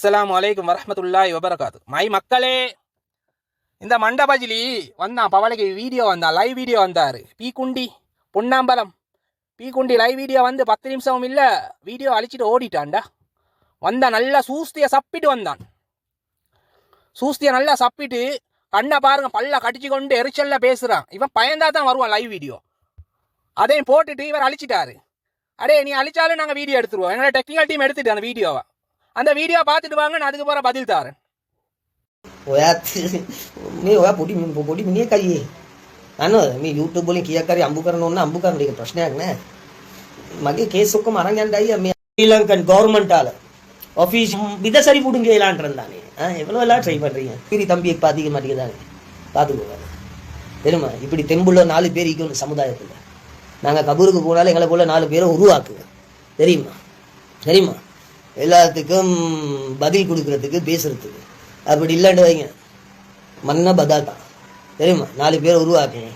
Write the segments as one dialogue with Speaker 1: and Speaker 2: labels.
Speaker 1: அஸ்லாம் வலைக்கும் வரஹ்மத்துல்லாஹி வபரகாத்து மை மக்களே இந்த மண்டபஜிலி வந்தான் பவளைக்கு வீடியோ வந்தான் லைவ் வீடியோ வந்தார். பீக்குண்டி பொன்னாம்பலம். பீக்குண்டி லைவ் வீடியோ வந்து பத்து நிமிஷமும் இல்லை வீடியோ அழிச்சிட்டு ஓடிட்டான்டா. வந்தான் நல்லா சூஸ்தியை சப்பிட்டு வந்தான். சூஸ்தியை நல்லா சப்பிட்டு கண்ணை பாருங்க பல்ல கடிச்சு கொண்டு எரிச்சலில் பேசுகிறான் இவன் பயந்தா தான் வருவான் லைவ் வீடியோ. அதையும் போட்டுட்டு இவர் அழிச்சிட்டாரு. அடே நீ அழிச்சாலும் நாங்கள் வீடியோ எடுத்துருவோம். எங்களோட டெக்னிக்கல் டீம் எடுத்துட்டு அந்த வீடியோவை. அந்த வீடியோ பார்த்துட்டு வாங்க நான் அதுக்கு போகிற பதில் தாரேன்
Speaker 2: ඔයා මේ ඔයා පොඩි පොඩි මිනිහෙක් අයියේ අන්න මේ YouTube වලින් කීයක් හරි අම්බු කරන ඕන අම්බු කරන එක ප්‍රශ්නයක් නෑ. මගේ කේස් ඔක්කොම අරන් යන්න අයියා ஆஃபீஸ் விதசரி பிடுங்க இயலான் ஆ எவ்வளோ எல்லாம் ட்ரை பண்ணுறீங்க பிரி தம்பியை பாதிக்க மாட்டேங்குதானே பார்த்துக்கோங்க தெரியுமா இப்படி தெம்புள்ள நாலு பேர் இருக்கணும் சமுதாயத்தில் நாங்கள் கபூருக்கு போனாலும் எங்களை போல் நாலு பேரை உருவாக்குங்க தெரியுமா தெரியுமா எல்லாத்துக்கும் பதில் கொடுக்கறதுக்கு பேசுறதுக்கு. அப்படி இல்லைன்னு வைங்க. மன்ன பதாக்கா தெரியுமா? நாலு பேரை உருவாக்குங்க.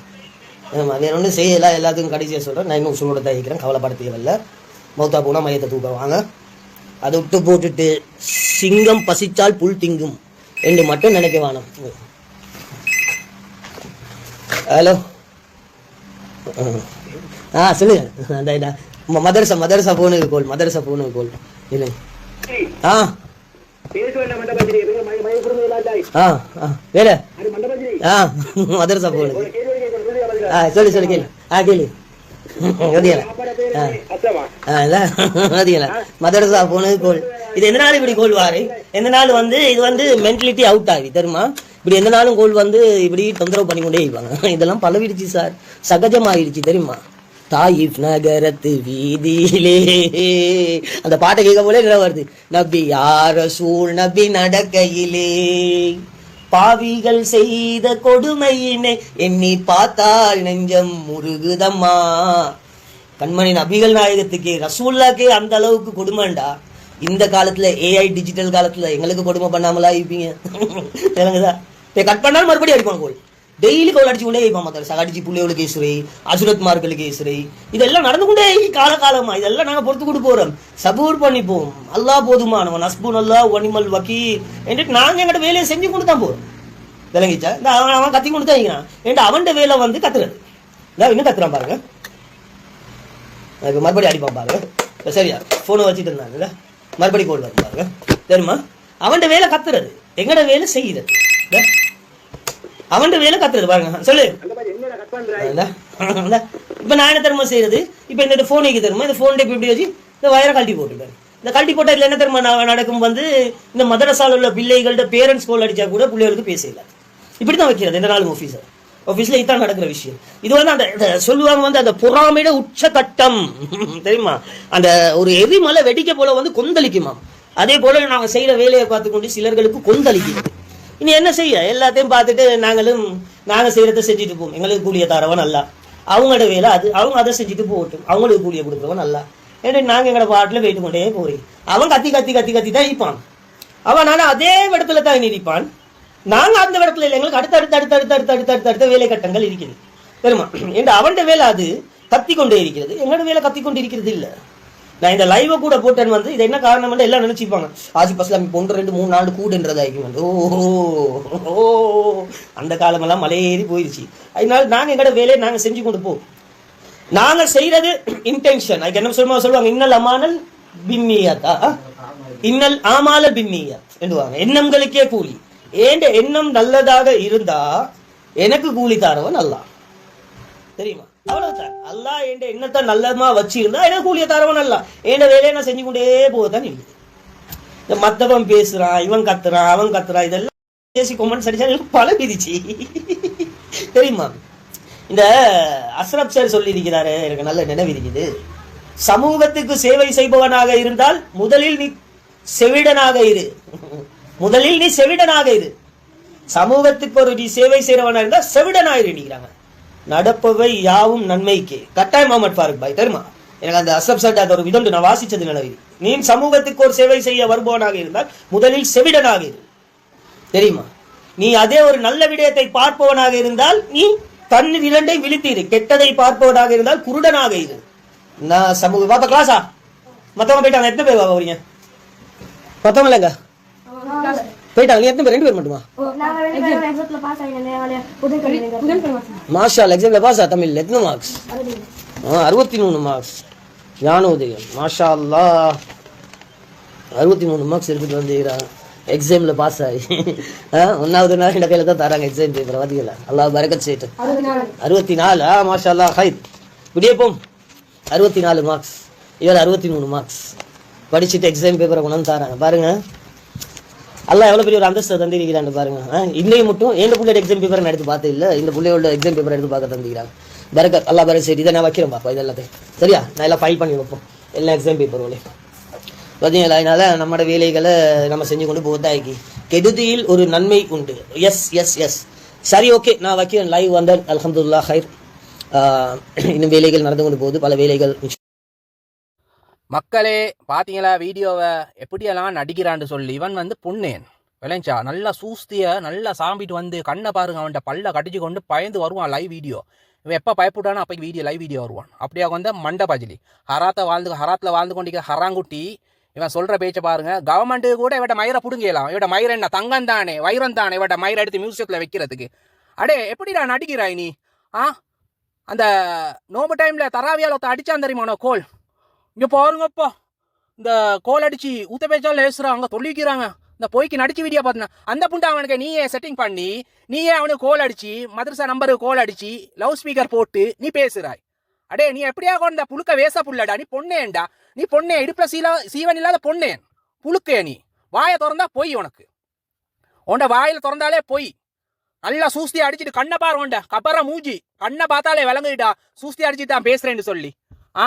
Speaker 2: ஆமாம் வேற ஒன்றும் செய்யலாம் எல்லாத்துக்கும் கடைசியாக சொல்கிறேன் நான் இன்னும் உங்களோட தான் கவலைப்பட தேவையில்ல. மௌத்தா போனால் மையத்தை தூக்க வாங்க. அதை விட்டு போட்டுட்டு சிங்கம் பசித்தால் புல் திங்கும் என்று மட்டும் நினைக்க வேணும். ஹலோ. ஆ சொல்லுங்க. அந்த மதரசா மதரசா போனுக்கு கோல் மதரசா போனுக்கு கோல். இல்லைங்க ஆ. ஆ வேலை. ஆ மதரசா போனுக்கு ஆ சொல்லு சொல்லு கேளு. ஆ கேளு. இல்ல. மதரசா போனது கோல். இது எந்த நாள் இப்படி கோல் வாரு? எந்த நாள் வந்து இது வந்து மென்டலிட்டி அவுட் ஆகி தெரியுமா? இப்படி எந்த நாளும் கோல் வந்து இப்படி தொந்தரவு பண்ணி கொண்டே இருப்பாங்க. இதெல்லாம் பழவிடுச்சு சார். சகஜமாயிருச்சு தெரியுமா? தாயிப் நகரத்து வீதியிலே. அந்த பாட்டை கேட்க போல என்ன வருது. நபி யார சூழ் நபி நடக்கையிலே? பாவிகள் செய்த கொடுமையினை எண்ணி பார்த்தால் நெஞ்சம் முருகுதம்மா. கண்மணி நபிகள் நாயகத்துக்கு ரசூல்லாக்கே அந்த அளவுக்கு கொடுமைண்டா. இந்த காலத்துல ஏஐ டிஜிட்டல் காலத்துல எங்களுக்கு கொடுமை பண்ணாமலா இருப்பீங்க. விளங்குதா? கட் பண்ணாலும் மறுபடியும் அடிப்பான் கோல் டெய்லி கவுல் அடிச்சு கொண்டே இருப்பான் மற்ற சகடிச்சு பிள்ளைகளுக்கு இசுரை அசுரத்மார்களுக்கு இசுரை இதெல்லாம் நடந்து கொண்டே காலகாலமா. இதெல்லாம் நாங்க பொறுத்து கொண்டு போறோம். சபூர் பண்ணிப்போம். அல்லா போதுமானவன். அஸ்பூன் அல்லாஹ் ஒனிமல் வக்கி என்று நாங்க எங்கட வேலையை செஞ்சு கொண்டு தான் போறோம். விளங்கிச்சா? இந்த அவன் அவன் கத்தி கொண்டு தான் இருக்கிறான். ஏன்டா வேலை வந்து கத்துறது. இன்னும் கத்துறான் பாருங்க. எனக்கு மறுபடியும் அடிப்பான் பாருங்க. சரியா? ஃபோனை வச்சுட்டு இருந்தாங்க மறுபடியும் கோல் வரும் பாருங்க. தெரியுமா? அவன்கிட்ட வேலை கத்துறது. எங்கட வேலை செய்யறது. இந்த, அவன்ட வேலை கத்துறது பாருங்க. சொல்லு. இந்த, இந்த, இப்ப நான் என்ன தெரியுமா செய்யறது இப்ப இந்த போன் வைக்க தெரியுமா? இந்த போன் இப்படி வச்சு இந்த வயரை கழட்டி போட்டுட்டேன் இந்த கழட்டி போட்டா இதுல என்ன தெரியுமா நா- நடக்கும்? வந்து இந்த மதரசால உள்ள பிள்ளைகள்ட்ட பேரண்ட்ஸ் கோல் அடிச்சா கூட பிள்ளைகளுக்கு பேசல இப்படிதான் வைக்கிறது எந்த நாளும் ஆஃபீஸர் ஆஃபீஸ்ல இதான் நடக்கிற விஷயம். இது வந்து அந்த இந்த சொல்லுவாங்க வந்து அந்த பொறாமையோட உச்சகட்டம். தெரியுமா? அந்த ஒரு எரிமலை வெடிக்க போல வந்து கொந்தளிக்குமாம். அதே போல நாங்க செய்யற வேலையை பார்த்துக்கொண்டு சிலர்களுக்கு கொந்தளிக்கிறது இனி என்ன செய்ய? எல்லாத்தையும் பார்த்துட்டு நாங்களும் நாங்கள் செய்யறத செஞ்சுட்டு போவோம் எங்களுக்கு கூலியை தரவன் நல்லா அவங்களோட வேலை அது. அவங்க அதை செஞ்சுட்டு போகட்டும். அவங்களுக்கு கூலியை கொடுக்குறவன் நல்லா ஏன்னா நாங்கள் எங்களோட பாட்டில் போயிட்டு கொண்டே போகிறேன் அவன் கத்தி கத்தி கத்தி கத்தி தான் இருப்பான் அவன் நானும் அதே இடத்துல தான் நிற்பான் நாங்கள் அந்த இடத்துல இல்லை எங்களுக்கு அடுத்த அடுத்த அடுத்த அடுத்த அடுத்த அடுத்த அடுத்த அடுத்த வேலை கட்டங்கள் இருக்குது. பெருமா என்ற அவன்கிட்ட வேலை அது கத்தி கொண்டே இருக்கிறது. எங்களோட வேலை கத்தி கொண்டு இருக்கிறது இல்லை. நான் இந்த லைவை கூட போட்டேன் வந்து இது என்ன காரணம் எல்லாம் நினைச்சிப்பாங்க. ஆசிப் அஸ்லாம் இப்போ ஒன்று ரெண்டு மூணு நாலு கூடுன்றது வந்து ஓ ஓ அந்த காலமெல்லாம் மலையேறி போயிடுச்சு அதனால நாங்கள் எங்கட வேலையை நாங்கள் செஞ்சு கொண்டு போவோம் நாங்கள் செய்யறது இன்டென்ஷன் அதுக்கு என்ன சொல்லுமா சொல்லுவாங்க இன்னல் அமானல் பின்னியாத்தா இன்னல் ஆமால பின்னியா என்றுவாங்க. எண்ணங்களுக்கே கூலி. ஏண்ட எண்ணம் நல்லதாக இருந்தா எனக்கு கூலி தாரவன் நல்லா தெரியுமா? அவ்வளவுதான். அல்லா என்ற எண்ணத்தை நல்லமா வச்சிருந்தா எனக்கு கூலிய தரவன் அல்ல என்ன வேலையை நான் செஞ்சு கொண்டே போகத்தான் இல்லை இந்த மத்தவன் பேசுறான் இவன் கத்துறான் அவன் கத்துறான் இதெல்லாம் பேசி கொமெண்ட்ஸ் அடிச்சா எனக்கு பல பிரிச்சு தெரியுமா? இந்த அஸ்ரப் சார் சொல்லி இருக்கிறாரு எனக்கு நல்ல நினைவு இருக்குது. சமூகத்துக்கு சேவை செய்பவனாக இருந்தால் முதலில் நீ செவிடனாக இரு. முதலில் நீ செவிடனாக இரு. சமூகத்துக்கு ஒரு நீ சேவை செய்யறவனா இருந்தா செவிடனாயிரு நீங்கிறாங்க நடப்பவை யாவும் நன்மைக்கு. கட்டாயம் முகமது ஃபாரூக் பாய் தெரியுமா? எனக்கு அந்த அசப் சட் ஒரு விதம் நான் வாசிச்சது நிலவி. நீ சமூகத்துக்கு ஒரு சேவை செய்ய வருபவனாக இருந்தால் முதலில் செவிடனாக இரு. தெரியுமா? நீ அதே ஒரு நல்ல விடயத்தை பார்ப்பவனாக இருந்தால் நீ தன் இரண்டை விழித்தீரு கெட்டதை பார்ப்பவனாக இருந்தால் குருடனாக இரு. நான் சமூக பாப்பா கிளாஸா மத்தவங்க போயிட்டாங்க. எத்தனை பேர் வரீங்க மத்தவங்க இல்லைங்க? போயிட்டாங்க. எத்தனை பேர்? ரெண்டு பேர் மட்டுமா? மாஷா எக்ஸாம்ல பாஸா தமிழ் எத்தனை மார்க்ஸ் அறுபத்தி மூணு மார்க்ஸ் ஞானோதயம். மாஷா அல்லா அறுபத்தி மூணு மார்க்ஸ் எடுத்துட்டு வந்தீங்கிறாங்க எக்ஸாமில் பாஸ் ஆகி ஆ, ஒண்ணாவது நாள் இந்த கையில் தான் தராங்க எக்ஸாம் பேப்பர் பார்த்தீங்களா அல்லாஹ் பரக்கத் செய்யட்டு அறுபத்தி நாலு. ஆ மாஷா அல்லா ஹைத் குடியப்போம் அறுபத்தி நாலு மார்க்ஸ் இவர் அறுபத்தி மூணு மார்க்ஸ் படிச்சுட்டு எக்ஸாம் பேப்பரை கொண்டாந்து தராங்க. பாருங்க. அல்லாஹ் எவ்வளோ பெரிய ஒரு அந்தஸ்தை தந்திருக்கிறான்னு பாருங்க. இன்னையும் மட்டும் எந்த பிள்ளையோட எக்ஸாம் பேப்பர் நான் எடுத்து பார்த்து இல்லை. இந்த பிள்ளையோட எக்ஸாம் பேப்பர் எடுத்து பார்க்க தந்திக்கிறாங்க பரக்கத் அல்லா பரக் சரி இதை நான் வைக்கிறேன் பாப்பா இது எல்லாத்தையும். சரியா? நான் எல்லாம் ஃபைல் பண்ணி வைப்போம். எல்லா எக்ஸாம் பேப்பரோலையும் பார்த்தீங்களா அதனால நம்மளோட வேலைகளை நம்ம செஞ்சு கொண்டு போதாக்கி கெடுதியில் ஒரு நன்மை உண்டு. எஸ் எஸ் எஸ் சரி ஓகே நான் வைக்கிறேன். லைவ் வந்தேன் அலமதுல்லா ஹைர். இன்னும் வேலைகள் நடந்து கொண்டு போகுது. பல வேலைகள்
Speaker 1: மக்களே பார்த்தீங்களா வீடியோவை எப்படியெல்லாம் நடிக்கிறான்னு சொல்லி. இவன் வந்து புண்ணேன் விளைஞ்சா? நல்லா சூஸ்திய நல்லா சாம்பிட்டு வந்து கண்ணை பாருங்க அவன்கிட்ட பல்ல கடிச்சு கொண்டு பயந்து வருவான் லைவ் வீடியோ இவன் எப்போ பயப்பட்டானோ அப்போ வீடியோ லைவ் வீடியோ வருவான். அப்படியே வந்து மண்டபாஜிலி. ஹராத்தை வாழ்ந்து ஹராத்தில் வாழ்ந்து கொண்டிருக்க ஹராங்குட்டி இவன் சொல்கிற பேச்சை பாருங்க. கவர்மெண்ட்டுக்கு கூட இவட்ட மயிரை பிடுங்கலாம் இவட மயிர் என்ன? தங்கம் தானே வைரம் தானே இவட்ட மயிரை எடுத்து மியூசியத்தில் வைக்கிறதுக்கு. அடே எப்படிடா நடிக்கிறாய் நீ? ஆ? அந்த நோம்பு டைமில் தராவியால் ஒருத்த அடித்தான் தெரியுமா கோல்? இங்கே பாருங்கப்பா. இந்த கோல் அடிச்சு ஊத்த பேச்சால் லேசுறாங்க தொல்லிக்கிறாங்க. இந்த பொய்க்கு நடிச்சு வீடியோ பார்த்தேன் அந்த புண்டை அவனுக்கு நீயே செட்டிங் பண்ணி நீயே அவனுக்கு கோல் அடிச்சு மதரசா நம்பருக்கு கோல் அடிச்சு லவ் ஸ்பீக்கர் போட்டு நீ பேசுறாய். அடே நீ எப்படியா கொண்ட புழுக்க வேச புள்ளடா நீ பொண்ணேண்டா நீ பொண்ணே இடுப்பில் சீல சீவன் இல்லாத பொண்ணேன். புழுக்கே நீ. வாயை திறந்தா பொய் உனக்கு. உண்ட வாயில் திறந்தாலே பொய். நல்லா சூஸ்தி அடிச்சிட்டு கண்ணை பாரு உண்ட கபர மூஞ்சி. கண்ணை பார்த்தாலே விளங்குடா சூஸ்தி அடிச்சுட்டு தான் பேசுறேன்னு சொல்லி. ஆ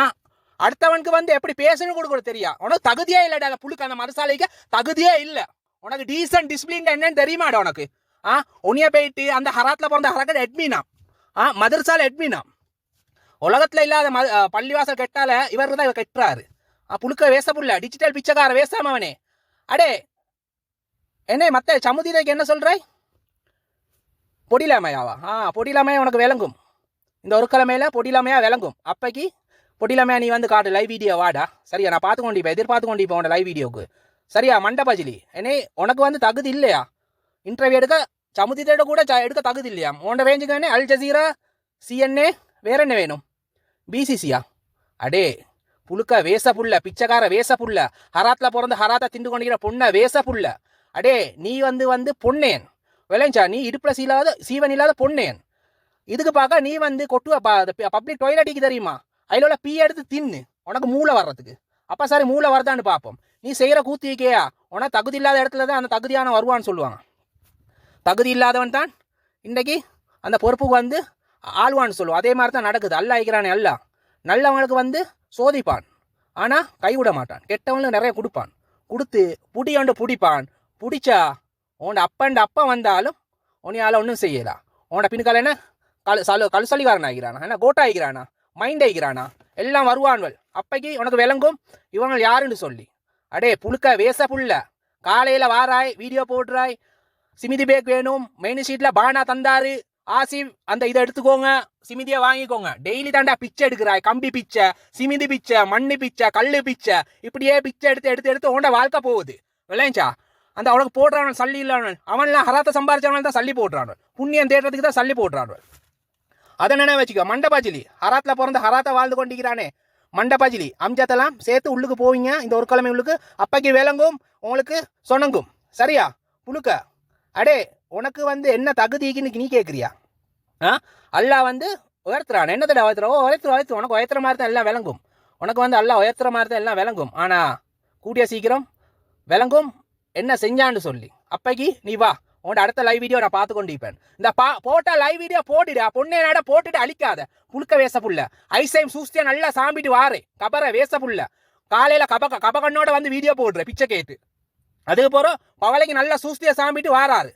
Speaker 1: அடுத்தவனுக்கு வந்து எப்படி பேசணும் கூட கூட தெரியா? உனக்கு தகுதியே இல்லைடா அந்த புழுக்கு அந்த மரசாலைக்கு தகுதியே இல்லை. உனக்கு டீசன்ட் டிசிப்ளின் என்னன்னு தெரியுமாடா உனக்கு? ஆ உனிய போயிட்டு அந்த ஹராத்தில் பிறந்த ஹரக்கட் எட்மினா ஆ மதர்சால் எட்மினா உலகத்தில் இல்லாத ம பள்ளிவாசல் கெட்டால இவர் தான் இவர் கெட்டுறாரு. ஆ புழுக்க வேச புள்ள டிஜிட்டல் பிச்சைக்கார வேசாம அவனே. அடே என்ன மற்ற சமுதிரைக்கு என்ன சொல்கிறாய் பொடிலாமையாவா ஆ பொடிலாமையா உனக்கு விளங்கும். இந்த ஒரு கிழமையில் பொடிலாமையா விளங்கும். அப்பைக்கு பொடிலாமையா நீ வந்து காட்டு லைவ் வீடியோ வாடா. சரியா நான் பார்த்து கொண்டிப்பேன் எதிர்பார்த்து கொண்டிப்பேன் உன் லைவ் வீடியோக்கு சரியா மண்டபஜிலி என்னே உனக்கு வந்து தகுதி இல்லையா? இன்டர்வியூ எடுக்க சமுதிரோட கூட எடுக்க தகுதி இல்லையா? உன்னோட ரேஞ்சுக்கு அல் ஜசீரா சிஎன்ஏ வேற என்ன வேணும்? பிசிசியா அடே புழுக்க வேச புள்ள பிச்சைக்கார வேச புள்ள ஹராத்தில் பிறந்து ஹராத்தை திண்டு கொண்டிருக்கிற பொண்ணை வேச புள்ள அடே நீ வந்து வந்து பொன்னேன் விளைஞ்சா நீ இடுப்பில் சீலாத சீவன் இல்லாத பொன்னேன் இதுக்கு பார்க்க நீ வந்து கொட்டுவ பப்ளிக் டாய்லெட்டுக்கு தெரியுமா? அதில் உள்ள பீ எடுத்து தின்னு. உனக்கு மூளை வர்றதுக்கு. அப்போ சரி மூளை வருதான்னு பார்ப்போம் நீ செய்கிற கூத்திக்கேயா உனக்கு தகுதி இல்லாத இடத்துல தான் அந்த தகுதியான வருவான்னு சொல்லுவாங்க. தகுதி இல்லாதவன் தான் இன்றைக்கி அந்த பொறுப்புக்கு வந்து ஆழ்வான்னு சொல்லுவோம் அதே மாதிரி தான் நடக்குது. அல்ல ஐக்கிறானே அல்ல. நல்லவங்களுக்கு வந்து சோதிப்பான். ஆனால் கைவிட மாட்டான். கெட்டவனுக்கு நிறைய கொடுப்பான். கொடுத்து புடியோண்டு பிடிப்பான். பிடிச்சா உன்னோட அப்பண்ட அப்பா வந்தாலும் உன்னையால் ஒன்றும் செய்யலாம் உன்னோட பின்கால என்ன? கல் சலு கல்சலிகாரன் ஆகிறானா? என்ன? கோட்டா ஆகிறானா மைண்ட் ஆகிறானா எல்லாம் வருவான்கள். அப்பைக்கு உனக்கு விளங்கும்? இவங்கள் யாருன்னு சொல்லி. அடே புழுக்க வேச புள்ள. காலையில் வாராய் வீடியோ போடுறாய். சிமிதி பேக் வேணும். மெயின் ஷீட்டில் பானா தந்தாரு. ஆசிப் அந்த இதை எடுத்துக்கோங்க. சிமிதியை வாங்கிக்கோங்க. டெய்லி தாண்டா பிச்சை எடுக்கிறாய். கம்பி பிச்சை சிமிதி பிச்சை மண்ணு பிச்சை கல் பிச்சை. இப்படியே பிச்சை எடுத்து எடுத்து எடுத்து உன்னோட வாழ்க்கை போகுது. விளையஞ்சா? அந்த அவனுக்கு போடுறான் சல்லி இல்லாமல் அவன்லாம் ஹராத்தை சம்பாரிச்சவனால் தான் சல்லி போடுறான் புண்ணியம் தேடுறதுக்கு தான் சல்லி போடுறான் அதை நினைவு வச்சுக்கோ மண்டபாஜிலி. ஹராத்தில் பிறந்து ஹராத்தை வாழ்ந்து கொண்டிருக்கிறானே. மண்டபாஜிலி அம்ஜத்தெல்லாம் சேர்த்து உள்ளுக்கு போவீங்க இந்த ஒரு கிழமை உள்ளுக்கு. அப்பைக்கு விளங்கும் உங்களுக்கு சொணங்கும். சரியா? புழுக்க. அடே உனக்கு வந்து என்ன தகுதிக்குன்னு நீ கேட்குறியா ஆ? அல்லாஹ் வந்து உயர்த்துறான். என்னத்தடா உயர்த்துறா? ஓ உயர்த்து உயர்த்து. உனக்கு உயர்த்துற மாதிரி தான் எல்லாம் விளங்கும். உனக்கு வந்து அல்லாஹ் உயர்த்துற மாதிரி தான் எல்லாம் விளங்கும். ஆனால் கூட்டிய சீக்கிரம் விளங்கும். என்ன செஞ்சான்னு சொல்லி. அப்பைக்கு நீ வா. உன்ட அடுத்த லைவ் வீடியோ நான் பார்த்து கொண்டிருப்பேன் இந்த பா போட்டால் லைவ் வீடியோ போட்டுடா. பொண்ணே நட போட்டுட்டு அழிக்காத. புழுக்க வேச புள்ள ஐசைம் சூஸ்தியா நல்லா சாம்பிட்டு வாரு. கபர வேச புள்ள காலையில கப கபகண்ணோட வந்து வீடியோ போடுற பிச்சை கேட்டு. அதுக்கு போகிறோம் பவளைக்கு நல்லா சூஸ்தியா சாம்பிட்டு வாராரு.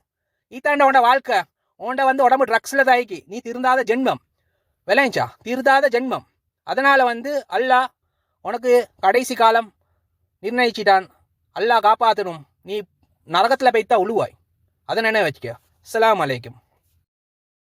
Speaker 1: இத்தாண்ட உண்ட வாழ்க்கை. உன்ட வந்து உடம்பு ட்ரக்ஸில் தாய்க்கு. நீ திருந்தாத ஜென்மம். விளையஞ்சா திருந்தாத ஜென்மம். அதனால் வந்து அல்லாஹ் உனக்கு கடைசி காலம் நிர்ணயிச்சிட்டான். அல்லாஹ் காப்பாற்றணும் நீ நரகத்தில் போய்த்தா உழுவாய். அதை நினைவு வச்சுக்கோ. அலாம் அலைக்கும்.